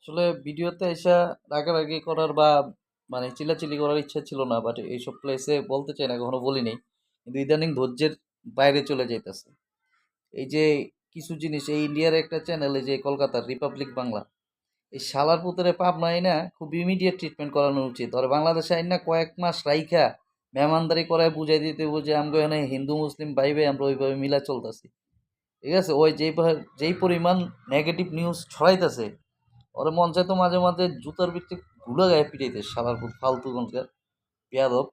আসলে ভিডিওতে এসে রাগারাগি করার বা মানে চিল্লাচিল্লি করার ইচ্ছা ছিল না বাট এইসব প্লেসে বলতে চাই না, কখনো বলিনি। কিন্তু ইদানিং ধৈর্যের বাইরে চলে যাইতেছে। এই যে কিছু জিনিস, এই ইন্ডিয়ার একটা চ্যানেল যে কলকাতার রিপাবলিক বাংলা এই শালার পুতরে পাপ নাই না খুব ইমিডিয়েট ট্রিটমেন্ট করানো উচিত। আর বাংলাদেশে আইন না কয়েক মাস রাইখা মেহমানদারি করায় বুঝাই দিতে বুঝে আমগো এখানে হিন্দু, মুসলিম ভাইবে, আমরা ওইভাবে মিলা চলতেছি। ঠিক আছে? ওই যেই যেই পরিমাণ নেগেটিভ নিউজ ছড়াইতেছে ওরে মন চাইতো মাঝে মাঝে জুতার ভিত্তি ঘুরে গায়ে পিটাইতে পুত ফালতু গনকার পেয়াদব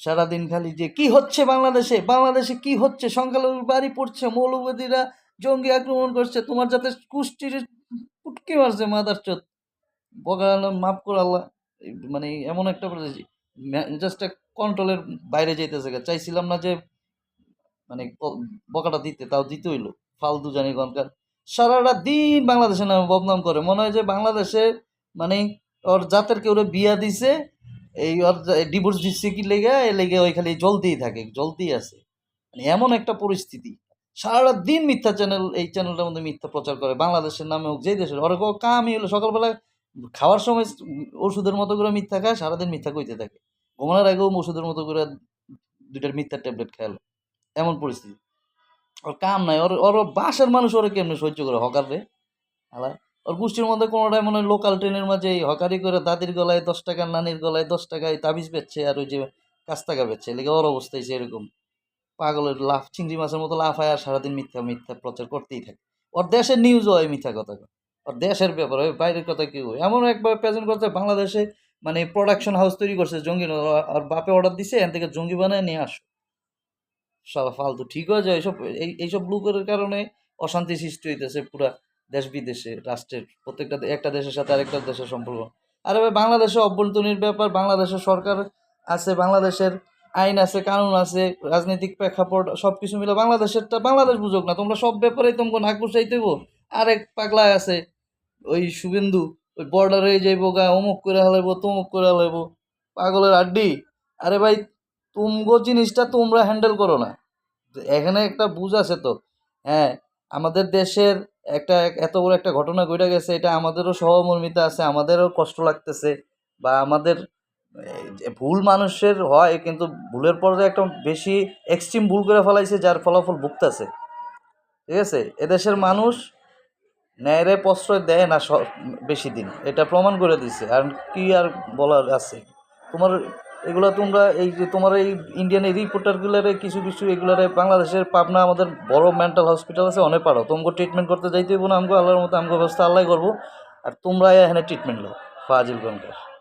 সারাদিন খালি যে কি হচ্ছে বাংলাদেশে? বাংলাদেশে কি হচ্ছে? সংখ্যালঘু বাড়ি পড়ছে, মৌলবাদীরা জঙ্গি আক্রমণ করছে, তোমার যাতে কুষ্টির পুটকি মারছে, মাদার চোদ। বগা মাফ করে আল্লাহ। মানে এমন একটা জাস্ট কন্ট্রোলের বাইরে যাইতেছে গা। চাইছিলাম না যে মানে বকাটা দিতে, তাও দিতে হইল। ফালতু জানি গনকার সারাটা দিন বাংলাদেশের নামে বদনাম করে। মনে হয় যে বাংলাদেশে মানে ওর জাতের কেউ বিয়া দিছে, এই ওর ডিভোর্স দিচ্ছে কি লেগে এই লেগে ওই খালি জ্বলতেই থাকে জলতেই আছে। মানে এমন একটা পরিস্থিতি। সারা দিন মিথ্যা চ্যানেল এই চ্যানেলটার মধ্যে মিথ্যা প্রচার করে, বাংলাদেশের নামে হোক যেই দেশের, ওরা কামই হলো সকালবেলা খাওয়ার সময় ওষুধের মতো করে মিথ্যা খায়, সারাদিন মিথ্যা কইতে থাকে। ঘুমানোর আগেও ওষুধের মতো করে দুইটার মিথ্যার ট্যাবলেট খেয়াল এমন পরিস্থিতি। ওর কাম নাই, ওর ওর বাসার মানুষ ওরা কেমনি সহ্য করে, হকার রে? আলা, ওর গোষ্ঠীর মধ্যে কোনোটাই মনে হয় লোকাল ট্রেনের মাঝে এই হকারি করে দাদির গলায় দশ টাকা, নানির গলায় দশ টাকায় তাবিজ বেচছে আর ওই যে কাছ টাকা বেচছে এলাকা ওর অবস্থায় সেরকম পাগলের লাফ, চিংড়ি মাছের মতো লাফায় আর সারাদিন মিথ্যা মিথ্যা প্রচার করতেই থাকে। ওর দেশের নিউজও হয় মিথ্যা কথা ওর দেশের ব্যাপার হয় বাইরের কথা কি হয় এমন একবার প্রেজেন্ট করছে, বাংলাদেশে মানে প্রোডাকশন হাউস তৈরি করছে, জঙ্গি আর বাপে অর্ডার দিছে, এখান থেকে জঙ্গি বানায় নিয়ে আসো। সারা ফালতু, ঠিক হয়ে যায় এইসব এই, এইসব লোকের কারণে অশান্তি সৃষ্টি হইতেছে পুরা দেশ বিদেশে, রাষ্ট্রের প্রত্যেকটা একটা দেশের সাথে আরেকটা দেশের সম্পর্ক। আর ভাই, বাংলাদেশে অভ্যন্তরীণ ব্যাপার, বাংলাদেশের সরকার আছে, বাংলাদেশের আইন আছে, কানুন আছে, রাজনৈতিক প্রেক্ষাপট সব কিছু মিলে বাংলাদেশেরটা, বাংলাদেশ বুঝুক না, তোমরা সব ব্যাপারেই তোমাকে নাক বসাইতে হইব। আরেক পাগলায় আছে, ওই শুভেন্দু, ওই বর্ডারে যাইবো গা, অমুক করে হালাইবো, তমুক করে হালাইবো, পাগলের আড্ডি। আরে ভাই তুমগো জিনিসটা তোমরা হ্যান্ডেল করো না। এখানে একটা বুঝ আছে তো। হ্যাঁ আমাদের দেশের একটা, এত বড় একটা ঘটনা ঘটে গেছে, এটা আমাদেরও সহমর্মিতা আছে, আমাদেরও কষ্ট লাগতেছে বা আমাদের ভুল মানুষের হয়, কিন্তু ভুলের পর্যায়ে একটা বেশি এক্সট্রিম ভুল করে ফেলাইছে, যার ফলাফল ভুগতেছে। ঠিক আছে? এদেশের মানুষ ন্যায়ের প্রশ্রয় দেয় না বেশি দিন। এটা প্রমাণ করে দিছে। আর কি আর বলার আছে? তোমার এগুলো তোমরা এই যে তোমার এই ইন্ডিয়ান এই রিপোর্টারগুলারে কিছু কিছু এগুলারে বাংলাদেশের পাবনা আমাদের বড় মেন্টাল হসপিটাল আছে অনেক পারো। তোমাকে ট্রিটমেন্ট করতে যাইতে হইব না আল্লাহর মতো আমাকে ব্যবস্থা আল্লাহ করব। আর তোমরা এখানে ট্রিটমেন্ট লো ফাজিল গনকার